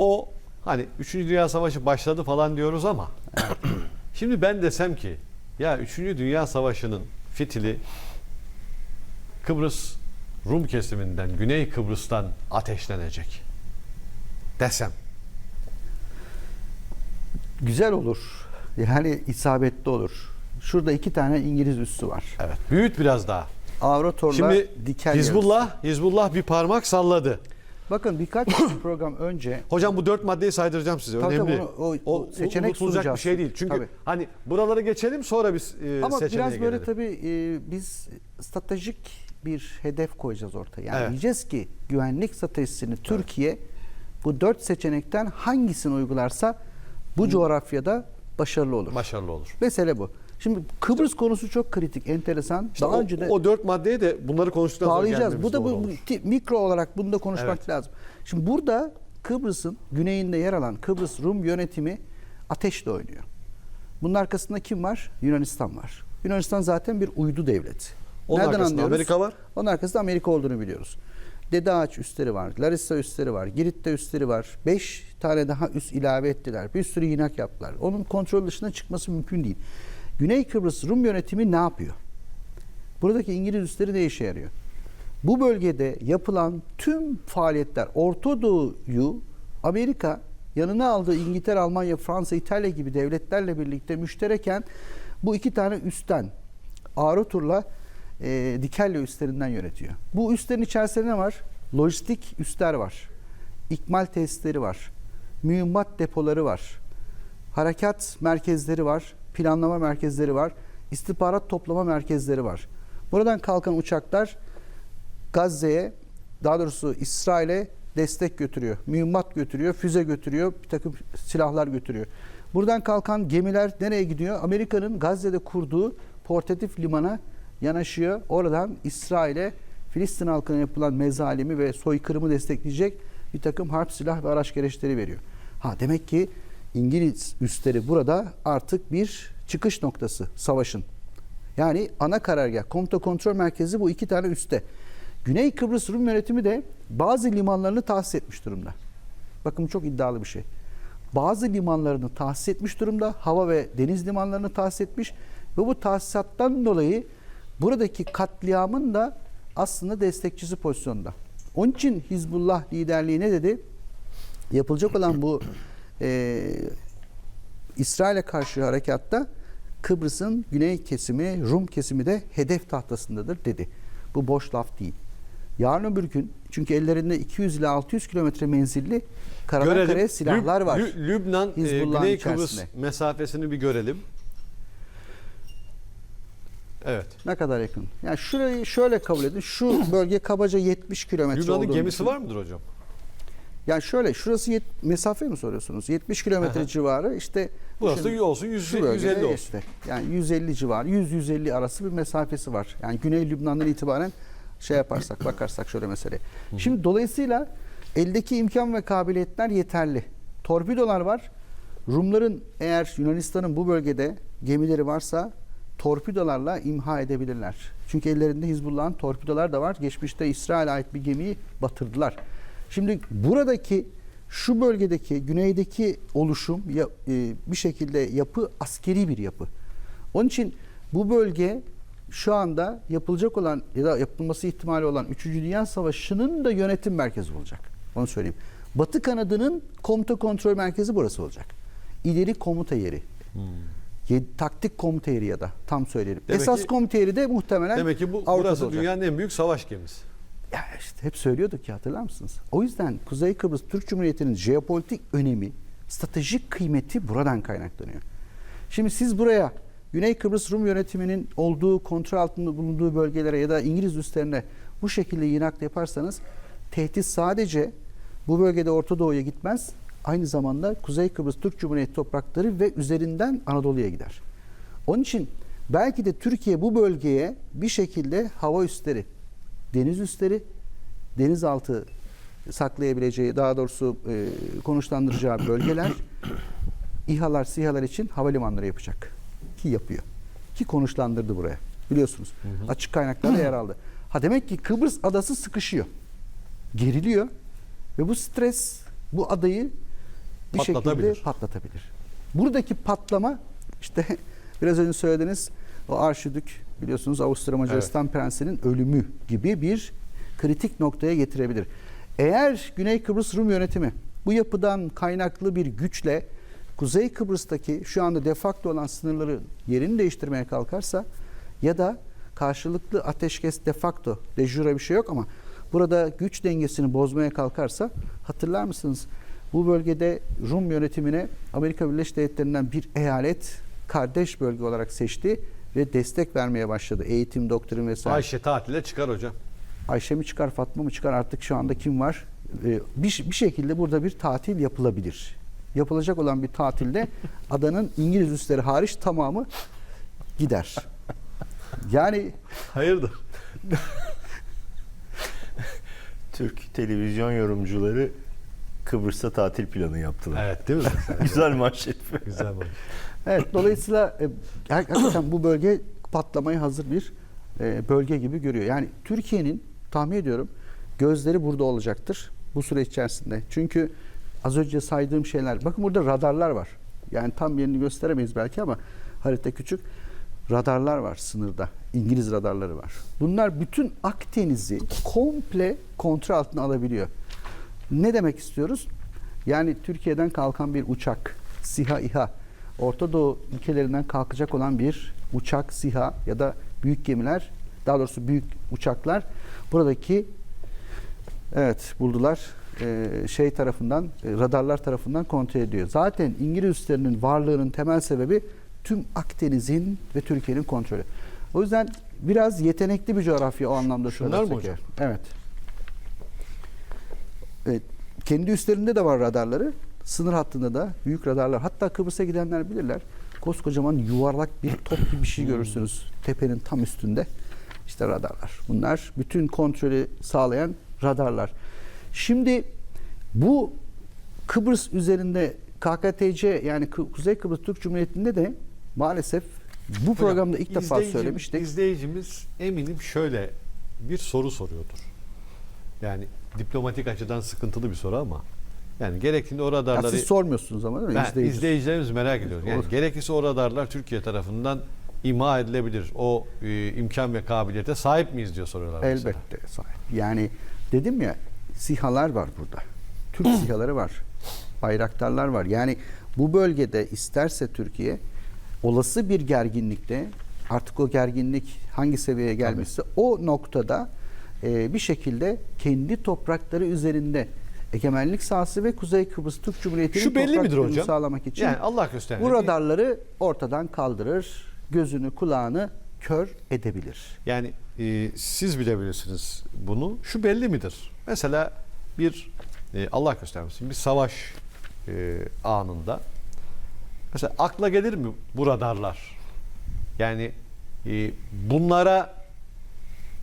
o hani 3. Dünya Savaşı başladı falan diyoruz ama şimdi ben desem ki ya 3. Dünya Savaşı'nın fitili Kıbrıs Rum kesiminden, Güney Kıbrıs'tan ateşlenecek desem. Güzel olur. Yani isabetli olur. Şurada iki tane İngiliz üssü var. Evet. Büyüt biraz daha. Avrotorla Şimdi yarısı. Hizbullah, Hizbullah bir parmak salladı. Bakın birkaç program önce Hocam bu dört maddeyi saydıracağım size. Tabii Önemli. tabii onu- o- o seçenek unutulacak bir şey değil. Çünkü Tabii. hani buraları geçelim sonra biz e, ama seçeneğe biraz böyle gelelim. tabii e, biz stratejik bir hedef koyacağız ortaya. Yani Evet. diyeceğiz ki güvenlik stratejisini Türkiye bu dört seçenekten hangisini uygularsa bu coğrafyada başarılı olur. Başarılı olur. Mesele bu. Şimdi Kıbrıs konusu çok kritik, enteresan. İşte Daha o, önce de o dört maddeye de bunları konuştuktan sonra bağlayacağız. Bu da bu, bu mikro olarak bunu da konuşmak Evet. lazım. Şimdi burada Kıbrıs'ın güneyinde yer alan Kıbrıs Rum yönetimi ateşle oynuyor. Bunun arkasında kim var? Yunanistan var. Yunanistan zaten bir uydu devleti. Onun arkasında Amerika var. Onun arkasında Amerika olduğunu biliyoruz. Dede Ağaç üsleri var, Larissa üsleri var, Girit'te üsleri var. Beş tane daha üs ilave ettiler. Bir sürü yinak yaptılar. Onun kontrol dışına çıkması mümkün değil. Güney Kıbrıs Rum yönetimi ne yapıyor? Buradaki İngiliz üsleri ne işe yarıyor? Bu bölgede yapılan tüm faaliyetler Orta Doğu'yu Amerika yanına aldığı İngiltere, Almanya, Fransa, İtalya gibi devletlerle birlikte müştereken bu iki tane üstten Ağrıtur'la e, Dikello üstlerinden yönetiyor. Bu üstlerin içerisinde ne var? Lojistik üsler var. İkmal tesisleri var. Mühimmat depoları var. Harekat merkezleri var. Planlama merkezleri var. istihbarat toplama merkezleri var. Buradan kalkan uçaklar Gazze'ye daha doğrusu İsrail'e destek götürüyor. Mühimmat götürüyor, füze götürüyor, bir takım silahlar götürüyor. Buradan kalkan gemiler nereye gidiyor? Amerika'nın Gazze'de kurduğu portatif limana yanaşıyor. Oradan İsrail'e Filistin halkına yapılan mezalimi ve soykırımı destekleyecek bir takım harp silah ve araç gereçleri veriyor. Ha demek ki İngiliz üsleri burada artık bir çıkış noktası savaşın. Yani ana karargah, komuta kontrol merkezi bu iki tane üste. Güney Kıbrıs Rum yönetimi de bazı limanlarını tahsis etmiş durumda. Bakın çok iddialı bir şey. Bazı limanlarını tahsis etmiş durumda. Hava ve deniz limanlarını tahsis etmiş. Ve bu tahsisattan dolayı buradaki katliamın da aslında destekçisi pozisyonda. Onun için Hizbullah liderliği ne dedi? Yapılacak olan bu e, İsrail'e karşı harekatta Kıbrıs'ın güney kesimi, Rum kesimi de hedef tahtasındadır dedi. Bu boş laf değil. Yarın öbür gün çünkü ellerinde 200 ile 600 kilometre menzilli karadan karaya silahlar Lüb- var. Lü- Lübnan, e, Güney Kıbrıs mesafesini bir görelim. Evet. Ne kadar yakın? Yani şurayı şöyle kabul edin. Şu bölge kabaca 70 kilometre Lübnan'ın gemisi düşünün. var mıdır hocam? Yani şöyle şurası yet- mesafe mi soruyorsunuz? 70 kilometre civarı işte Burası düşün, olsun 100, şu bölgede 150 olsun. işte. Yani 150 civarı, 100-150 arası bir mesafesi var. Yani Güney Lübnan'dan itibaren şey yaparsak, bakarsak şöyle mesele. Şimdi dolayısıyla eldeki imkan ve kabiliyetler yeterli. Torpidolar var. Rumların eğer Yunanistan'ın bu bölgede gemileri varsa torpidolarla imha edebilirler. Çünkü ellerinde Hizbullah'ın torpidolar da var. Geçmişte İsrail'e ait bir gemiyi batırdılar. Şimdi buradaki şu bölgedeki güneydeki oluşum ya, e, bir şekilde yapı askeri bir yapı. Onun için bu bölge şu anda yapılacak olan ya da yapılması ihtimali olan 3. Dünya Savaşı'nın da yönetim merkezi olacak. Onu söyleyeyim. Batı kanadının komuta kontrol merkezi burası olacak. İleri komuta yeri. Ye- taktik komuta yeri ya da tam söyleyelim. Demek Esas ki- komuta yeri de muhtemelen Demek ki bu Avrupa'da burası olacak. dünyanın en büyük savaş gemisi. Ya işte hep söylüyorduk ya hatırlar mısınız? O yüzden Kuzey Kıbrıs Türk Cumhuriyeti'nin jeopolitik önemi, stratejik kıymeti buradan kaynaklanıyor. Şimdi siz buraya Güney Kıbrıs Rum yönetiminin olduğu, kontrol altında bulunduğu bölgelere ya da İngiliz üslerine bu şekilde yinaklı yaparsanız tehdit sadece bu bölgede Orta Doğu'ya gitmez, aynı zamanda Kuzey Kıbrıs Türk Cumhuriyeti toprakları ve üzerinden Anadolu'ya gider. Onun için belki de Türkiye bu bölgeye bir şekilde hava üsleri, deniz üsleri, denizaltı saklayabileceği, daha doğrusu e, konuşlandıracağı bölgeler, İHA'lar, SİHA'lar için havalimanları yapacak. Ki yapıyor. Ki konuşlandırdı buraya. Biliyorsunuz. Açık kaynaklarda yer aldı. Ha demek ki Kıbrıs adası sıkışıyor. Geriliyor. Ve bu stres bu adayı bir şekilde Patlatabilir. patlatabilir. Buradaki patlama işte biraz önce söylediğiniz o Arşidük biliyorsunuz Avusturya Macaristan Prensi'nin ölümü gibi bir kritik noktaya getirebilir. Eğer Güney Kıbrıs Rum yönetimi bu yapıdan kaynaklı bir güçle Kuzey Kıbrıs'taki şu anda defakto olan sınırları yerini değiştirmeye kalkarsa ya da karşılıklı ateşkes defakto de jure bir şey yok ama burada güç dengesini bozmaya kalkarsa hatırlar mısınız? Bu bölgede Rum yönetimine Amerika Birleşik Devletleri'nden bir eyalet kardeş bölge olarak seçti ve destek vermeye başladı. Eğitim, doktrin vesaire. Ayşe tatile çıkar hocam. Ayşe mi çıkar, Fatma mı çıkar artık şu anda kim var? Ee, bir, bir şekilde burada bir tatil yapılabilir. Yapılacak olan bir tatilde adanın İngiliz üsleri hariç tamamı gider. Yani Hayırdır? Türk televizyon yorumcuları Kıbrıs'ta tatil planı yaptılar. Evet değil mi? Güzel manşet. Güzel bak. Evet dolayısıyla e, hakikaten bu bölge patlamaya hazır bir e, bölge gibi görüyor. Yani Türkiye'nin tahmin ediyorum gözleri burada olacaktır bu süreç içerisinde. Çünkü az önce saydığım şeyler bakın burada radarlar var. Yani tam yerini gösteremeyiz belki ama harita küçük. Radarlar var sınırda. İngiliz radarları var. Bunlar bütün Akdeniz'i komple kontrol altına alabiliyor. Ne demek istiyoruz? Yani Türkiye'den kalkan bir uçak, SİHA, İHA, Orta Doğu ülkelerinden kalkacak olan bir uçak, SİHA ya da büyük gemiler, daha doğrusu büyük uçaklar buradaki evet buldular e, şey tarafından e, radarlar tarafından kontrol ediyor. Zaten İngiliz üslerinin varlığının temel sebebi tüm Akdeniz'in ve Türkiye'nin kontrolü. O yüzden biraz yetenekli bir coğrafya o anlamda Şunlar mı hocam? Evet. Evet. Kendi üstlerinde de var radarları. Sınır hattında da büyük radarlar. Hatta Kıbrıs'a gidenler bilirler. Koskocaman yuvarlak bir top gibi bir şey görürsünüz. Tepenin tam üstünde. İşte radarlar. Bunlar bütün kontrolü sağlayan radarlar. Şimdi bu Kıbrıs üzerinde KKTC yani Kuzey Kıbrıs Türk Cumhuriyeti'nde de maalesef bu programda ilk defa söylemiştik. İzleyicimiz eminim şöyle bir soru soruyordur. Yani diplomatik açıdan sıkıntılı bir soru ama yani gerektiğinde o Ya radarları siz sormuyorsunuz ama değil mi? İzleyici. izleyicilerimiz merak ediyor. Yani Olur. gerekirse o radarlar Türkiye tarafından ima edilebilir. O e, imkan ve kabiliyete sahip miyiz diyor soruyorlar. mesela. Elbette sahip. Yani dedim ya sihalar var burada. Türk sihaları var. Bayraktarlar var. Yani bu bölgede isterse Türkiye olası bir gerginlikte artık o gerginlik hangi seviyeye gelmişse o noktada e, bir şekilde kendi toprakları üzerinde egemenlik sahası ve Kuzey Kıbrıs Türk Cumhuriyeti'nin Şu belli midir hocam? sağlamak için Yani Allah göstermesin. bu radarları ortadan kaldırır, gözünü kulağını kör edebilir. Yani e, siz bilebilirsiniz bunu. Şu belli midir? Mesela bir e, Allah göstermesin bir savaş e, anında mesela akla gelir mi bu radarlar? Yani e, bunlara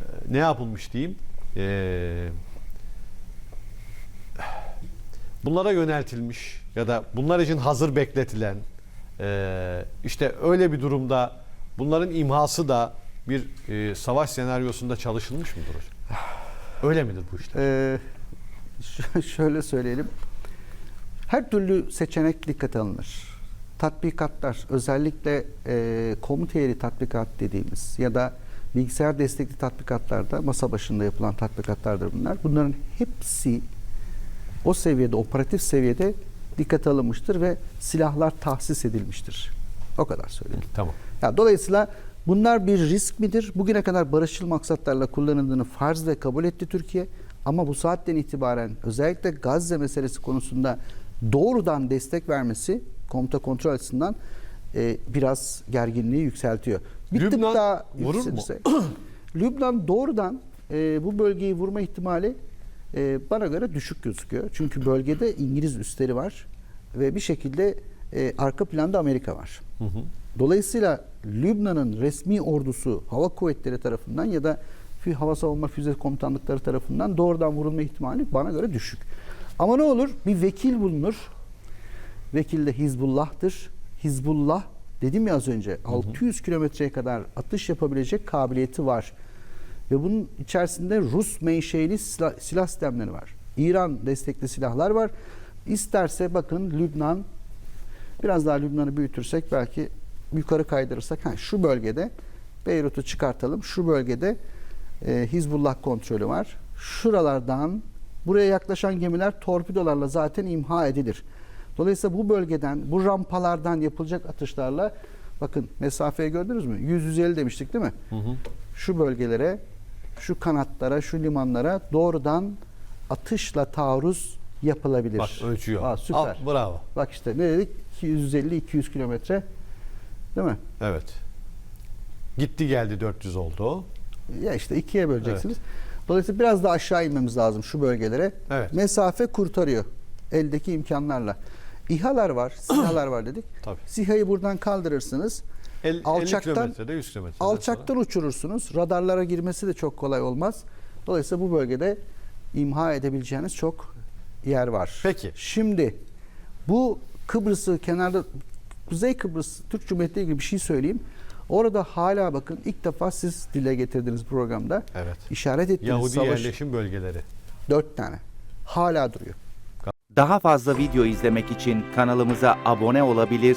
e, ne yapılmış diyeyim? E, bunlara yöneltilmiş ya da bunlar için hazır bekletilen e, işte öyle bir durumda bunların imhası da bir e, savaş senaryosunda çalışılmış mıdır hocam? Öyle midir bu işler? Ee, şöyle söyleyelim. Her türlü seçenek dikkate alınır. Tatbikatlar, özellikle e, komuta yeri tatbikat dediğimiz ya da bilgisayar destekli tatbikatlarda masa başında yapılan tatbikatlardır bunlar. Bunların hepsi o seviyede, operatif seviyede dikkate alınmıştır ve silahlar tahsis edilmiştir. O kadar söyleyeyim. Tamam. Ya dolayısıyla bunlar bir risk midir? Bugüne kadar barışçıl maksatlarla kullanıldığını farz ve kabul etti Türkiye. Ama bu saatten itibaren özellikle Gazze meselesi konusunda doğrudan destek vermesi komuta kontrol açısından e, biraz gerginliği yükseltiyor. Bir tık Lübnan daha vurur mu? Lübnan doğrudan e, bu bölgeyi vurma ihtimali e, bana göre düşük gözüküyor. Çünkü bölgede İngiliz üsleri var ve bir şekilde e, arka planda Amerika var. Dolayısıyla Lübnan'ın resmi ordusu hava kuvvetleri tarafından ya da hava savunma füze komutanlıkları tarafından doğrudan vurulma ihtimali bana göre düşük. Ama ne olur? Bir vekil bulunur. Vekil de Hizbullah'tır. Hizbullah dedim ya az önce 600 kilometreye kadar atış yapabilecek kabiliyeti var. Ve bunun içerisinde Rus menşeli silah, silah sistemleri var. İran destekli silahlar var. İsterse bakın Lübnan biraz daha Lübnan'ı büyütürsek belki yukarı kaydırırsak ha, şu bölgede Beyrut'u çıkartalım. Şu bölgede e, Hizbullah kontrolü var. Şuralardan buraya yaklaşan gemiler torpidolarla zaten imha edilir. Dolayısıyla bu bölgeden, bu rampalardan yapılacak atışlarla bakın mesafeyi gördünüz mü? 100-150 demiştik değil mi? Şu bölgelere, şu kanatlara, şu limanlara doğrudan atışla taarruz yapılabilir. Bak ölçüyor. Aa, süper. Al, bravo. Bak işte ne dedik? 250-200 kilometre değil mi? Evet. Gitti geldi 400 oldu. Ya işte ikiye böleceksiniz. Dolayısıyla biraz daha aşağı inmemiz lazım şu bölgelere. Evet. Mesafe kurtarıyor eldeki imkanlarla. İHA'lar var, SİHA'lar var dedik. Tabii. SİHA'yı buradan kaldırırsınız. El, 50 Alçaktan- kilometrede 100 kilometrede. Alçaktan uçurursunuz. Radarlara girmesi de çok kolay olmaz. Dolayısıyla bu bölgede imha edebileceğiniz çok yer var. Peki. Şimdi bu Kıbrıs'ı kenarda Kuzey Kıbrıs Türk Cumhuriyeti ile ilgili bir şey söyleyeyim. Orada hala bakın ilk defa siz dile getirdiğiniz programda Evet. işaret ettiğiniz Yahudi savaş yerleşim bölgeleri. dört tane. Hala duruyor. Daha fazla video izlemek için kanalımıza abone olabilir,